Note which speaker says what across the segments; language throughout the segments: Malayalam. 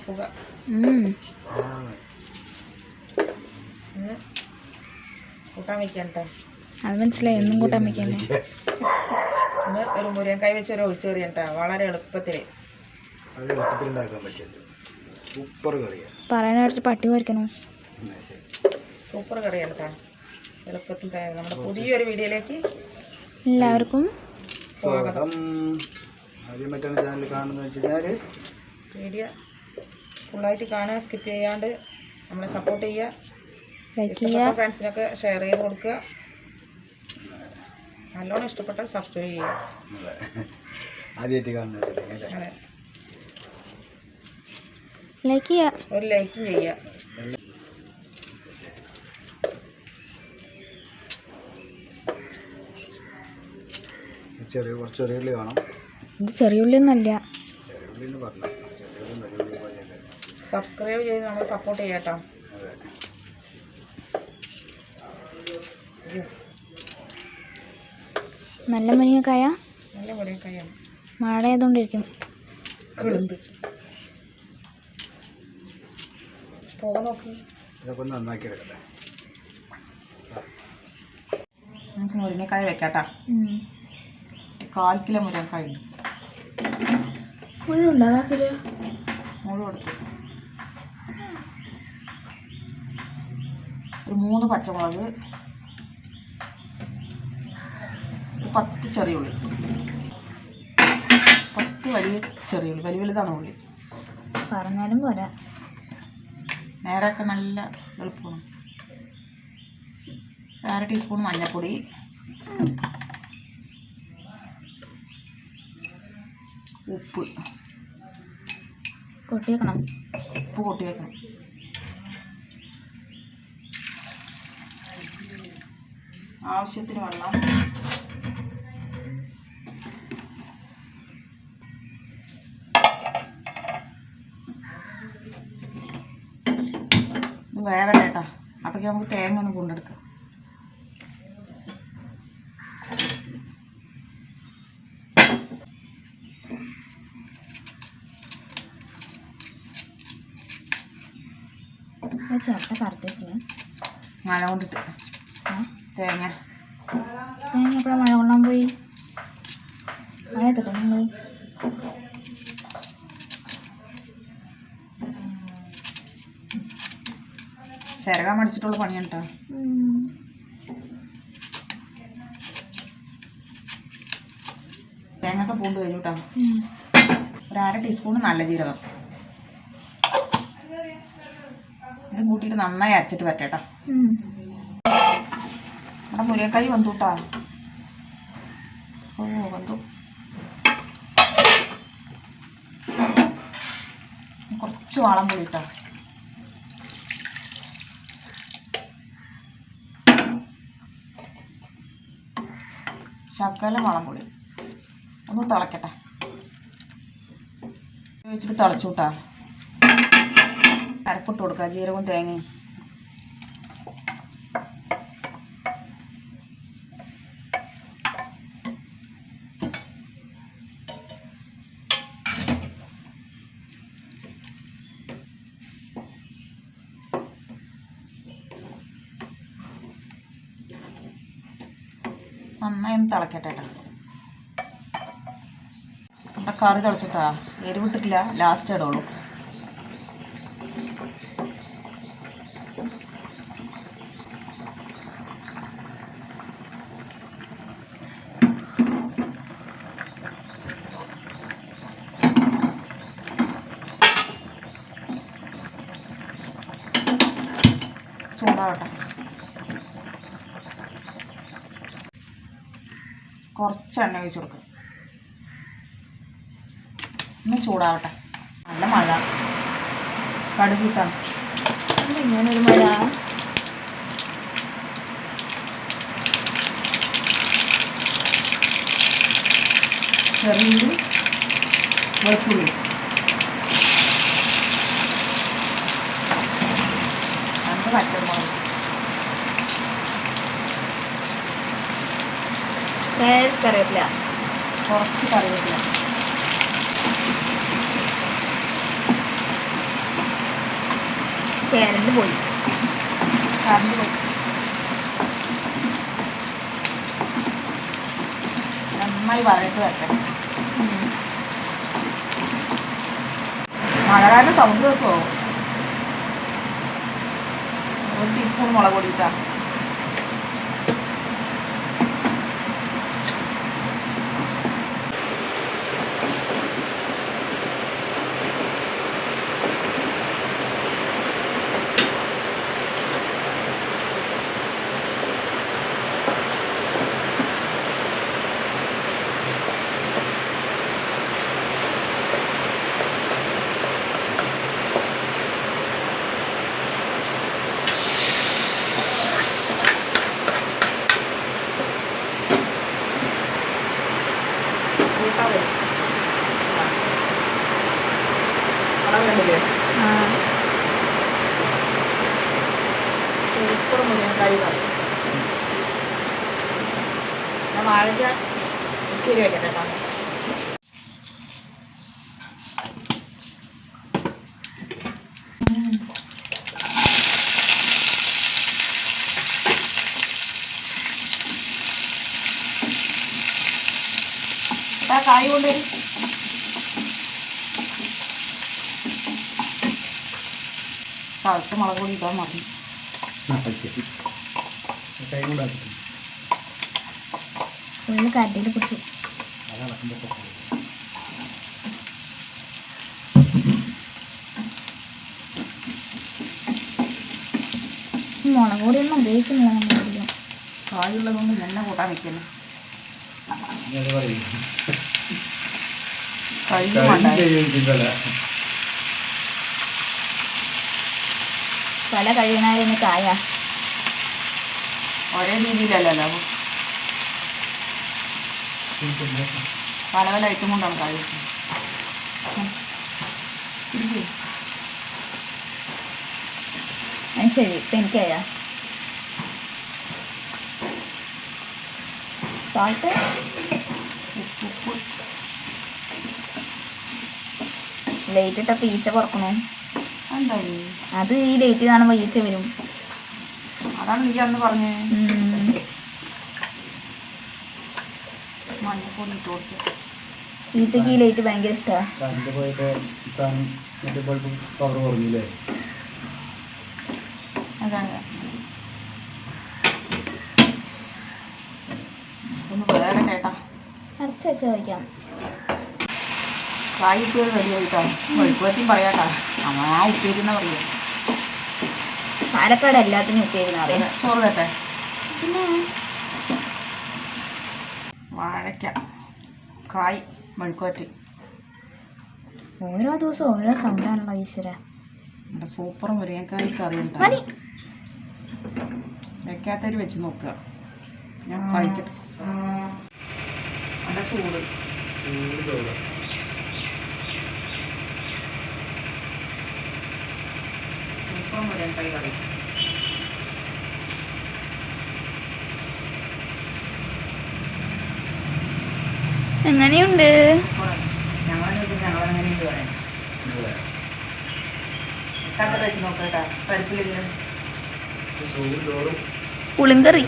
Speaker 1: പുക കൂട്ടാൻ വയ്ക്കാൻ കേട്ടോ
Speaker 2: അത് മനസ്സിലായി. എന്നും കൂട്ടാൻ വെക്കന്നെ
Speaker 1: ഇന്ന് ഒരു കൈ വെച്ച് ഒരു ഒഴിച്ചേറി കേട്ടോ വളരെ എളുപ്പത്തിൽ
Speaker 2: പറയാനായിട്ട് പട്ടി വരയ്ക്കണു
Speaker 1: സൂപ്പർ കറിയാണ് കേട്ടോ. എളുപ്പത്തിൽ നമ്മുടെ പുതിയൊരു വീഡിയോയിലേക്ക്
Speaker 2: എല്ലാവർക്കും
Speaker 3: സ്വാഗതം. ആദ്യം മറ്റാണ് ചാനൽ കാണുന്നത് വെച്ച് കഴിഞ്ഞാൽ
Speaker 1: വീഡിയോ ഫുള്ളായിട്ട് കാണുക സ്കിപ്പ് ചെയ്യാണ്ട് നമ്മളെ സപ്പോർട്ട് ചെയ്യുക. ഫ്രണ്ട്സിനൊക്കെ ഷെയർ ചെയ്ത് കൊടുക്കുക. നല്ലോണം ഇഷ്ടപ്പെട്ടാൽ സബ്സ്ക്രൈബ് ചെയ്യുക.
Speaker 3: ആദ്യമായിട്ട് കാണുന്നത്
Speaker 2: ലൈക്ക് ചെയ്യുക.
Speaker 1: ഒരു ലൈക്കും ചെയ്യുക
Speaker 3: ചെറിയ കുറച്ച് ചെറിയ ഉള്ളി വേണം.
Speaker 2: ഇത് ചെറിയ ഒന്നല്ല
Speaker 3: ചെറിയ ഉള്ളി എന്ന് പറഞ്ഞു ചെറിയ ഉള്ളി വലിയ ഉള്ളി പോലെയല്ലേ
Speaker 1: സബ്സ്ക്രൈബ് ചെയ്ത് നമ്മൾ സപ്പോർട്ട് ചെയ്യാട്ടോ നല്ല
Speaker 3: അതെ.
Speaker 2: നല്ല മുരിങ്ങക്കായ?
Speaker 1: നല്ല മുരിങ്ങക്കായാണ്
Speaker 2: മഴ ആയതുകൊണ്ടിരിക്കും
Speaker 1: കിളുന്ത് പോക നോക്കി.
Speaker 3: ഇതൊക്കെ ഒന്ന് നന്നാക്കി എടുക്കട്ടെ.
Speaker 1: നമുക്ക് മുരിങ്ങക്കായ വെക്കാട്ടാ. കാൽ കിലോ മുരിങ്ങക്കായ ഉണ്ട്.
Speaker 2: മുഴുവൻ
Speaker 1: എടുത്തു. ഒരു മൂന്ന് പച്ചമുളക് ഒരു പത്ത് ചെറിയ ഉള്ളി. പത്ത് വലിയ ചെറിയ ഉള്ളി വലിയ വലുതാണ് ഉള്ളി.
Speaker 2: പറഞ്ഞാലും പോരാ.
Speaker 1: നേരമൊക്കെ നല്ല എളുപ്പമാണ്. അര ടീസ്പൂൺ മഞ്ഞൾപ്പൊടി ഉപ്പ്.
Speaker 2: കൊട്ടി വെക്കണം
Speaker 1: ഉപ്പ് കൊട്ടി വെക്കണം ആവശ്യത്തിന് വെള്ളം. വേഗം കേട്ടോ അപ്പോഴേക്കും നമുക്ക് തേങ്ങ ഒന്ന് കൊണ്ടെടുക്കാം.
Speaker 2: ഇത് ചേർത്ത് കറുത്തേക്കിന്
Speaker 1: മഴ കൊണ്ടിട്ട്. തേങ്ങ.
Speaker 2: തേങ്ങ എപ്പോഴാണ് മഴ കൊള്ളാൻ പോയി? മഴ തുടങ്ങി
Speaker 1: ചിരകാൻ മടിച്ചിട്ടുള്ള പണിയാണ് കേട്ടോ തേങ്ങ ഒക്കെ പൂണ്ട് കഴിഞ്ഞു കേട്ടോ ഒരു അര ടീസ്പൂൺ നല്ല ജീരകം. ഇതും കൂട്ടിയിട്ട് നന്നായി അരച്ചിട്ട് പറ്റേട്ടാ നമ്മുടെ മുരിങ്ങക്കായി വന്നു കേട്ടാ ഓ വന്നു. കുറച്ച് വാളം പൊടി ഇട്ടാ ശകലം വളം പൊടി ഒന്ന് തിളക്കട്ടെ. വെച്ചിട്ട് തിളച്ചു കൂട്ടാ അരപ്പിട്ട് കൊടുക്കുക ജീരകവും തേങ്ങയും. നന്നായി ഒന്ന് തിളക്കട്ടെ കേട്ടോ നമ്മുടെ കറി തിളച്ചിട്ടാ എരിവിട്ടിട്ടില്ല ലാസ്റ്റ് ഇടുള്ളൂ ചൂടാവട്ടെ കുറച്ച് എണ്ണ ഒഴിച്ച് കൊടുക്കുക ഒന്ന് ചൂടാവട്ടെ. നല്ല മഴ. കടുകിട്ടാണ് ഇങ്ങനെ
Speaker 2: ഒരു മഴ.
Speaker 1: ചെറിയ വെളുത്തുള്ളി.
Speaker 2: കറിവേപ്പില
Speaker 1: കുറച്ച് കറിവേപ്പില.
Speaker 2: കരണ്ട് പോയി.
Speaker 1: കറണ്ട് പോയി. നന്നായി വഴട്ട് വെക്കണം മഴ കാരണം സൗണ്ട് വെക്കുമോ ഒരു ടീസ്പൂൺ മുളക് പൊടി ഇട്ടാ കൂട്ടാൻ വരും കളർ കണ്ടില്ലേ
Speaker 2: ആ
Speaker 1: സൂപ്പർ മുരിങ്ങക്കായി കറി ഞാൻ വാഴയ്ക്ക ഉപ്പേരി വെക്കട്ടെ കേട്ടോ കായ് കൊണ്ടുവരും ചതച്ച മുളക് പൊടി ഇട്ടാൽ മതി.
Speaker 3: കൈ കൊണ്ടാക്കി
Speaker 2: പിടിച്ചു
Speaker 3: അതളക്കുമ്പോൾ
Speaker 2: മുളക് പൊടിയൊന്നും ഉപയോഗിക്കുന്നില്ല നമ്മൾ അധികം.
Speaker 1: കായുള്ളതുകൊണ്ട് എണ്ണ കൂട്ടാൻ വെക്കുന്നു
Speaker 2: പല കഴിയുന്നവരൊന്ന് കായ
Speaker 1: ഒരേ രീതിയിലല്ലല്ലോ. പല പല ഐറ്റം കൊണ്ടാണ്.
Speaker 2: അത് ശരി ഇപ്പം എനിക്കറിയാം സോൾട്ട്?
Speaker 1: ഉപ്പ്.
Speaker 2: ലേറ്റ് ഇട്ടപ്പോൾ ഈച്ച കുറക്കണു അത് ഈ ലേറ്റ് കാണുമ്പോൾ ഈച്ച വരും.
Speaker 1: അതാണ് നീ അന്ന് പറഞ്ഞേ. മഞ്ഞപ്പൊടി ഇട്ട് കൊടുത്ത്
Speaker 2: ഈച്ചക്ക് ഈ ലൈറ്റ് ഭയങ്കര ഇഷ്ടമാണ്
Speaker 3: കറണ്ട് പോയപ്പോൾ മറ്റേ ബൾബ് പവർ കുറഞ്ഞില്ലേ?
Speaker 1: അതെ ഒന്ന് വേറെ കേട്ടാ.
Speaker 2: അരച്ച് വെച്ച് കഴിക്കാം
Speaker 1: കായ് ഉപ്പേരി റെഡി ആയിട്ടാ വെളുപ്പത്തിയും പറയാട്ടാ. ആ ഉപ്പേരി പറയാ
Speaker 2: പാലക്കാട് എല്ലാത്തിനും ഉപ്പേരുന്ന അറിയാം
Speaker 1: ചോറ് കേട്ടെ
Speaker 2: പിന്നെ
Speaker 1: വാഴയ്ക്ക. കായ് മെഴുക്കുവറ്റ്
Speaker 2: ഓരോ ദിവസവും ഓരോ സംഭവമാണല്ലോ ഈശ്വര.
Speaker 1: സൂപ്പർ മുരിങ്ങക്കായ് കറി
Speaker 2: മതി.
Speaker 1: വെക്കാത്തവര് വെച്ച് നോക്കുക. ഞാൻ കഴിക്കട്ടെ. ചൂട്. സൂപ്പർ മുരിങ്ങക്കായ് കറി. പരിപ്പിലില്ല
Speaker 2: പുളിങ്കറി.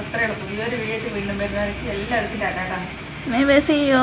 Speaker 1: എത്രയാണ് പുതിയൊരു വീട്ടിൽ വീണ്ടും വരുന്നവർക്ക് എല്ലാവർക്കും
Speaker 2: ചെയ്യോ?